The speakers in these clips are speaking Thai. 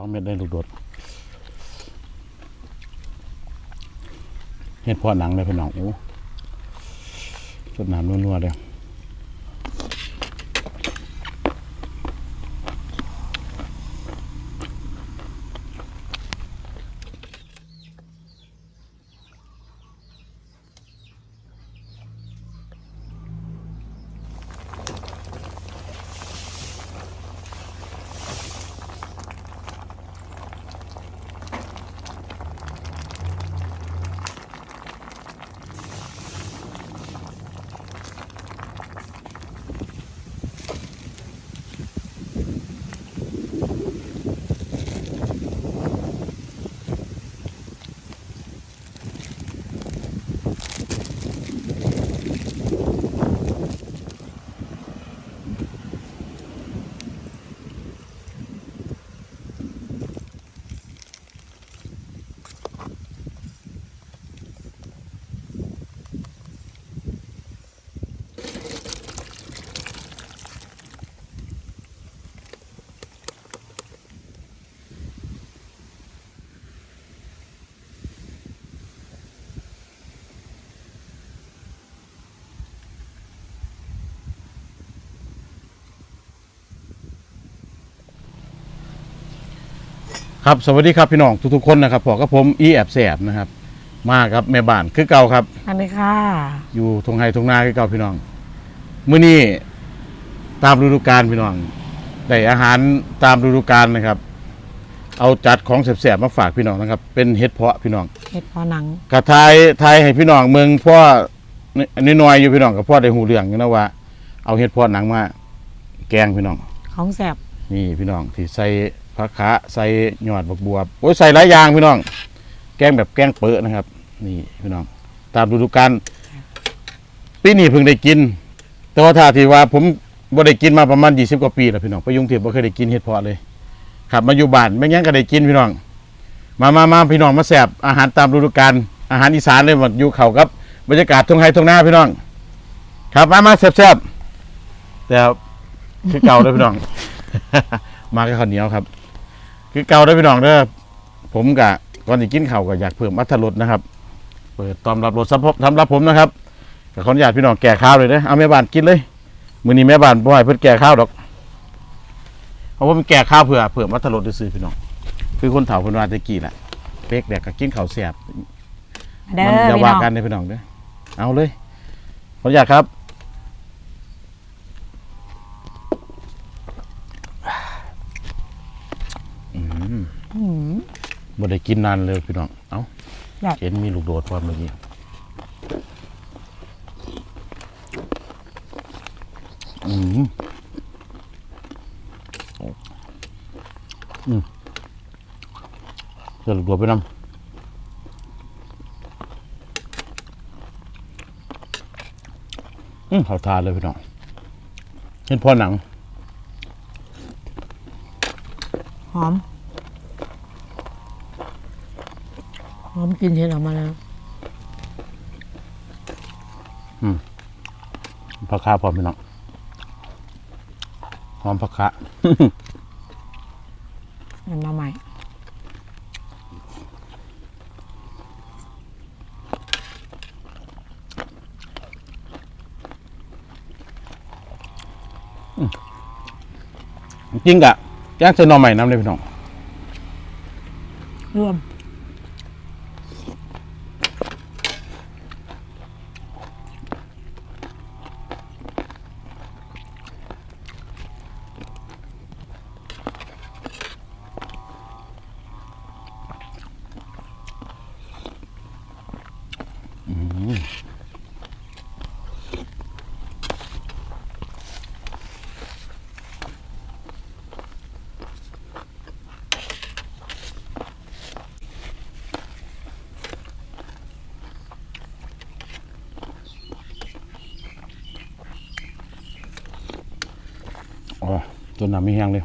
องเม็ดได้ลูกโดดเห็ดพอหนังเลยพี่น้องโอ้สดน้ำนัวๆเลย ครับสวัสดีครับพี่น้องทุกๆคนนะครับพอกับผมอีแอบแสบนะครับมาครับแม่บ้านคือเก่าครับ อันนี้ค่ะ อยู่ทงไฮทงนาคือเก่าพี่น้องมื้อนี้ตามฤดูกาลพี่น้องได้อาหารตามฤดูกาลนะครับ เอาจัดของแสบๆมาฝากพี่น้องนะครับ เป็นเห็ดเพาะพี่น้องเห็ดพอหนังกระทายทายให้พี่น้องเมืองพ่อนี่น้อยๆอยู่พี่น้องกับพ่อได้หูเรื่องอยู่นะว่า เอาเห็ดเพาะหนังมา แกงพี่น้อง ของแสบ นี่พี่น้องที่ใส่ผักคะใส่ยอดบักบวบโอ้ยใส่หลายอย่างพี่น้อง แกงแบบแกงเปิดนะครับ นี่พี่น้อง ตามฤดูกาลปีนี้เพิ่งได้กิน แต่ว่าถ้าที่ว่าผมบ่ได้กินมาประมาณ20กว่าปีแล้วพี่น้องไปยุ่งเทพบ่เคยได้กินเห็ดเพาะเลยครับมาอยู่บ้านไม่งั้นก็ได้กินพี่น้อง มามามาพี่น้องมาแสบอาหารตามฤดูกาลอาหารอีสานเลยหมดอยู่เขากับบรรยากาศทุ่งไร่ทุ่งนาพี่น้อง ครับมามาแซ่บๆแต่คือเก่าเลยพี่น้อง มากับข้าวเหนียวครับ คือเก่าได้พี่น้องเด้อผมกะก่อนจะกินข้าวก็อยากเพิ่มอัตรสนะครับ เปิดตอมรับรสสำหรับสำรับผมนะครับก็ขออนุญาตพี่น้องแก่ข้าวเลยเด้อเอาแม่บ้านกินเลยมื้อนี้แม่บ้านบ่ให้เพิ่นแก่ข้าวดอกเพราะว่ามันแก่ข้าวเพื่อเพิ่มอัตรสซื่อพี่น้องคือคนเฒ่าเพิ่นวาตะกี้แหละเป๊กแดกก็กินข้าวแซ่บเด้มัออย่าพี่ว่าน้องกันเด้อพี่น้องเด้อเอาเลยขออนุญาตครับ อืม อืม บ่ได้กินนานเลยพี่น้อง เอ้าอยากเห็นมีลูกโดดพร้อมเมื่อกี้อืมอืมเดี๋ยวลูกโดดไปนำอืมเขาทานเลยพี่น้องเห็นพอหนัง หอม ห อมกลินเห็ดออกมาแล้วผักขาพร้อมพี่น้องหอมผักขาอันมาใหม่จริงกะย่างเซนอใหม่น้ำเลยพี่น้องรวม อ๋อ ตัวน้ำไม่แห้งเลย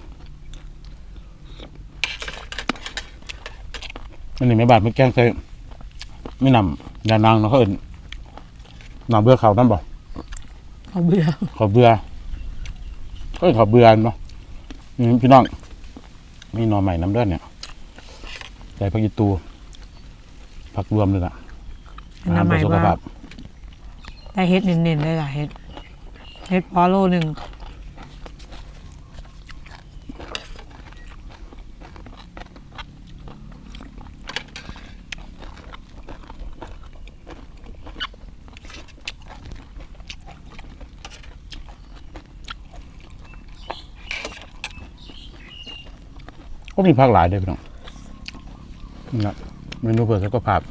อันนี้ไม่บาดไม่แกงใส่ไม่นำยานางเนาะเขาเอินนำเบื่อเขานั่นบ่เขาเบื่อเขาเบื่อก็เขาเบื่อเนาะพี่น้องมีหนอใหม่น้ำเลือดเนี่ยใส่ผักยีตูผักรวมเลยล่ะน้ำใหม่ว่าภาพได้เฮ็ดเน้นๆเลยล่ะเฮ็ดเฮ็ดพอโลหนึ่ง ก็มีผักหลายด้วยพี่น้องนี่นะเมนูเพื่อสุขภาพ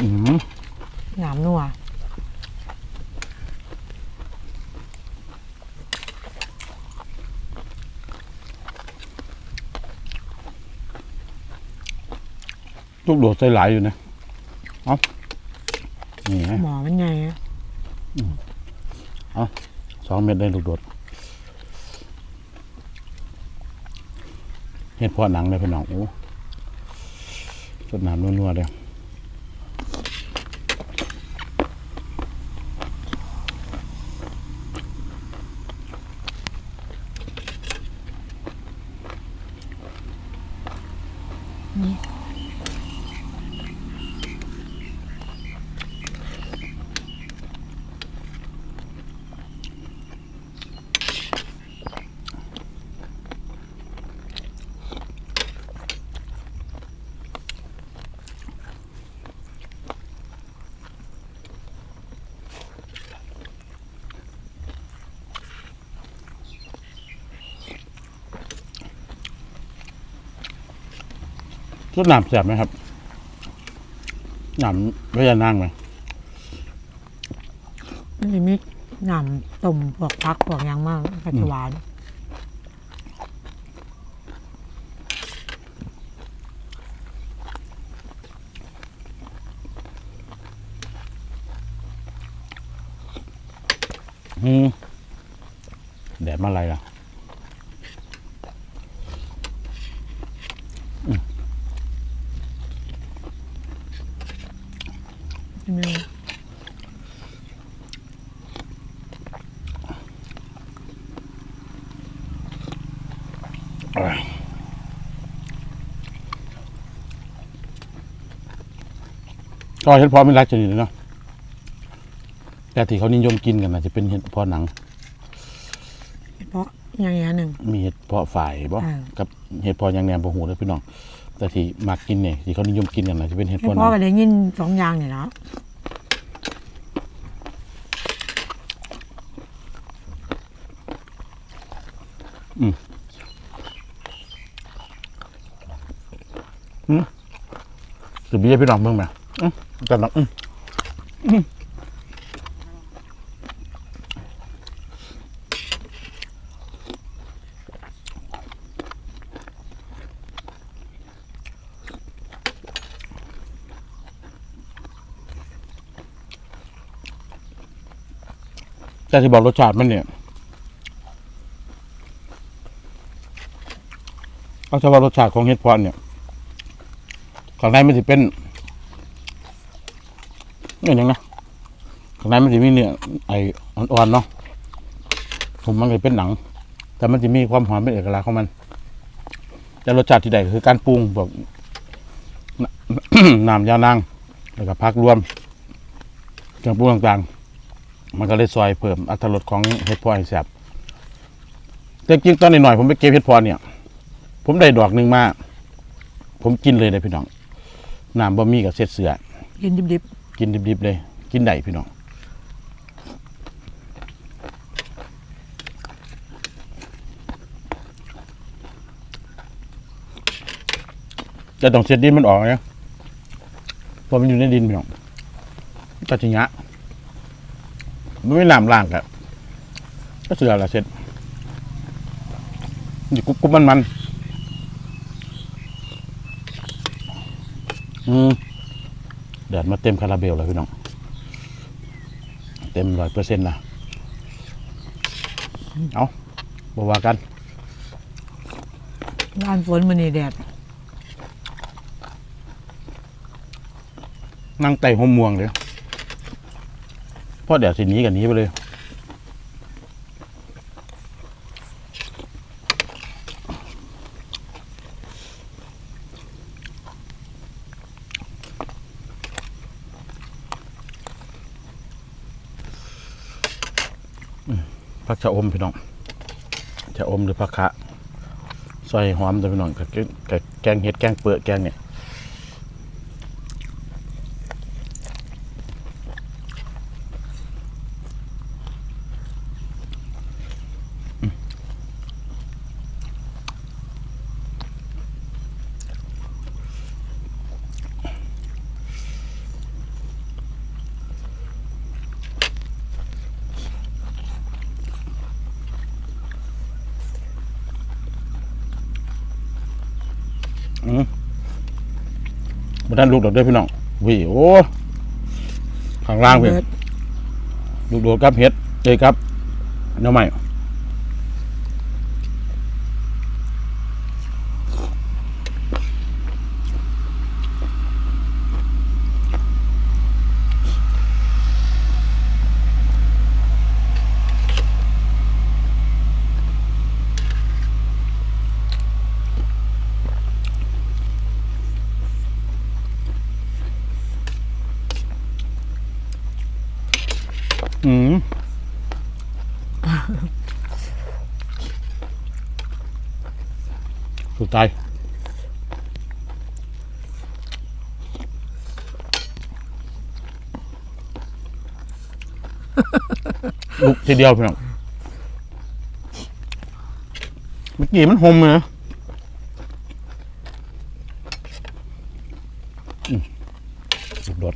อืม หนามนัว ลูกโดดใส่หลายอยู่นะเอ้านี่ฮะหมอมันใหญ่อะสองเม็ดได้ลูกโดดเห็ดเพอหนังเลยพี่น้องโอ้สดน้ำนัวๆเลย รสน้ำแสบไหมครับน้ำไม่ยานั่งไหมมันจะมีหนามต้มพวกพักพวกหยังมากปัจจุบันอืมแดดมาอะไรล่ะ ก็เห็ดเพอไม่รักจะดีเลยเนาะแต่ที่เขานิยมกินกันนะจะเป็นเห็ดเพอหนังเพราะอย่างอย่างหนึ่ง มีเห็ดเพาะฝ่ายบ่อ่า กับเห็ดเพอยางแหนมบ่หูเลยพี่น้อง แต่ที่มักกินเนี่ยที่เขานิยมกินกันนะจะเป็นเห็ดให้เพาะหพ่นัองไปได้ยินสองอย่างเนี่ยนะสืบเบี้ยพี่น้องเบิ่งไหมอื้อ กันนะแต่ที่บอกรสชาติมันเนี่ยเอาเฉพาะรสชาติของเห็ดพาะเนี่ยข้างในมันจะเป็น เนื้อหยังนะข้างในมันจะมีเนื้อไออ่อนๆเนาะผมมันเลยเป็นหนัง แต่มันจะมีความหอมเป็นเอกลักษณ์ของมันแต่รสชาติที่ใดคือการปรุงแบอกน้ำยานางแล้วก็พักรวมเครื่องปรุงต่างๆ มันก็เลยซอยเพิ่มอรรถรสของเห็ดพอให้แซ่บแต่จริงๆตอนหน่อยๆผมไปเก็บเห็ดพอเนี่ย ผมได้ดอกหนึ่งมาผมกินเลยเลยพี่น้องน้ำบะหมี่กับเศษเสือกินดิบ กินดิบๆเลย กินได้พี่น้องจะต้องเสียดินมันออกนะเพราะมันอยู่ในดินพี่น้องก็จริงะมันไม่น้ำล่างครับก็เสือละเสร็จนี่กุ๊บกุ๊บมันมันอืม แดดมาเต็มคาราเบลแล้วพี่น้อง เต็มร้อยเปอร์เซ็นต์นะเอาบว่ากันๆบ้านฝนมันนี่แดด นั่งไต่หมม่วงเลยพ่อแดดสิหนี้กันนี้ไปเลย ชะอมพี่น้องชะอมหรือผักคะซอยหอมตัวพี่น้องกับกับแกงเห็ดแกงเปลือกแกงเนี่ย อืมมาด้านลูกดอกเด้อพี่น้องวิโอ้ข้างล่างเพื่อนเบิดลูกโดดกับเห็ดเอ้ยครับเนื้อใหม่ อืม สุดท้ายลุกทีเดียวพี่น้องเมื่อกี้มันหมเลยนะอืมสุดยอด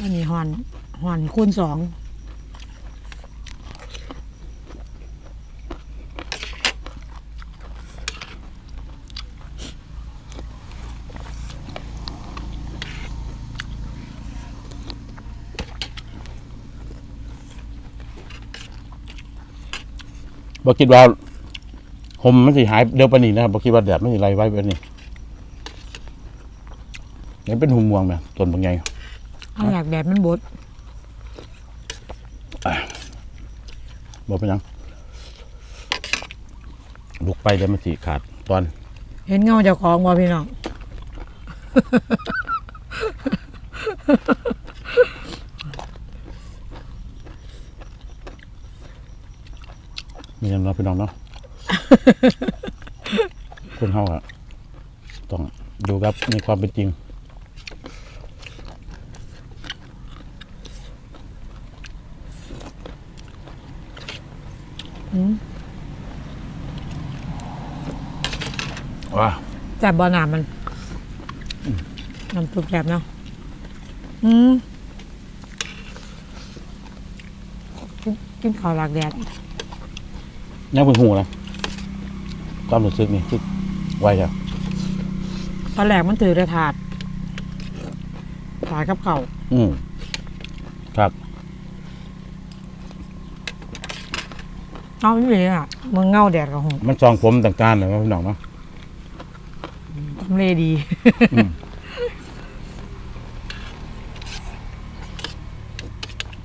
อันนี้หอนหอนคูณสอง บอกคิดว่าหมมันสิหายเร็วปานนี้นะครับบอกคิดว่าแดดไม่สิไรไว้ปานนี้นี่เป็นหุ่มม่วงไหมต้นบางใหญ่เอาอยากแดดมันบดบอกเป็นหยังลุกไปเดี๋ยวมันสีขาดตอน เห็นเงาเจ้าของว่าพี่น้อง มีอย่างเราะพี่น้องเนาะ คนเฮาอะต้องดูครับในความเป็นจริง อืมว้าแซ่บบอหนามันน้ำซุปแซ่บเนาะอืมกินกินข้าวหลากแดด ยังเป็นหูนะความรู้สึกนี่คือไวจ้ะตอนแรกมันถือแต่ถาดถาดกับเข่าวอืมครับเอาไม่เลยอะมึงเงาแดดกับหงมันซองผมต่างๆเลยนะพี่น้องเนาะทำเลดีอืม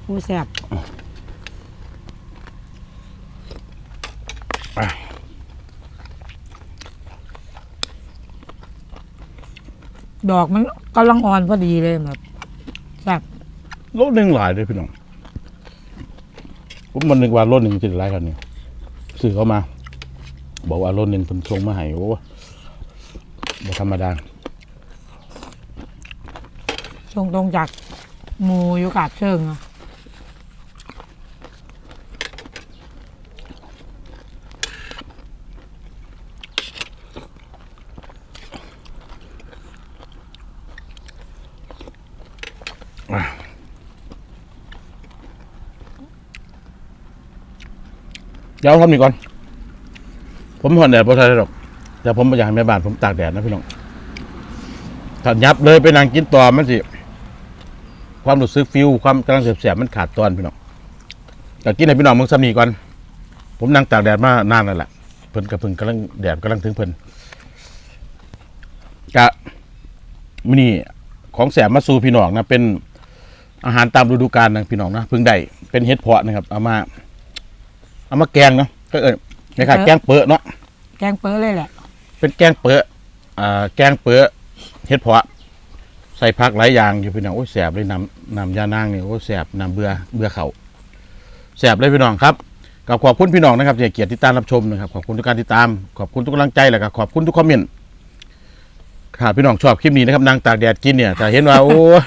ผู้แซ่บ ดอกมันกำลังอ่อนพอดีเลยแบบแซ่บรถหนึ่งหลายเลยพี่น้อง ผมมันนึกว่ารถหนึ่งจะหลายกันนี่สื่อเข้ามา บอกว่ารถหนึ่งเป็นทรงมาให้โอ้บ่ธรรมดาตรงตรงจากหมูอยู่กาบเชิงอะ เดี๋ยวทำนี่ก่อน ผมผ่อนแดดพอใช่หรอกแต่ผมไม่อยากให้แม่บ้านผมตากแดดนะพี่น้องถ้ายับเลยไปนั่งกินต่อมันสิ ความรู้สึกฟิลความกำลังเสียบๆมันขาดตอนพี่น้องแต่กินให้พี่น้องมึงซ้ำนี่ก่อน ผมนั่งตากแดดมานานแล้วแหละเพิ่นกับเพิ่งกำลังแดดกำลังถึงเพิ่นกะมินี่ของแสบมาสู่พี่น้องนะเป็นอาหารตามฤดูกาลนะพี่น้องนะเพิ่งได้เป็นเห็ดเพาะนะครับ เอามา เอามาแกงเนาะก็เออนะครับแกงเปอะเนาะแกงเปิ้ลเลยแหละ เป็นแกงเปอะอ่าแกงเปอะเห็ดเพาะใส่ผักหลายอย่างอยู่พี่น้องโอ้ยแสบเลยน้ำน้ำยานางนี่โอ้ยแสบน้ำเบื่อเบื่อเขาแสบเลยพี่น้องครับกับขอบคุณพี่น้องนะครับที่ให้เกียรติติดตามรับชมนะครับขอบคุณทุกการติดตาม ขอบคุณทุกกำลังใจแล้วก็ขอบคุณทุกคอมเมนต์ค่ะพี่น้องชอบคลิปนี้นะครับนางตากแดดกินเนี่ยแต่เห็นว่าโอ้ย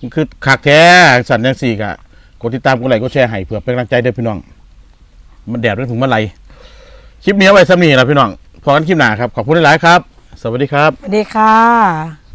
มันคือคักแท้สันยังสี่กะกดติดตามกดไลค์กดแชร์ให้เพื่อเป็นกำลังใจเด้อพี่น้อง มันแดดมันถึงเมื่อไรคลิปนี้ไว้สำนีแล้วพี่น้องพอกันคลิปหน้าครับ ขอบคุณหลายๆครับ สวัสดีครับ สวัสดีค่ะ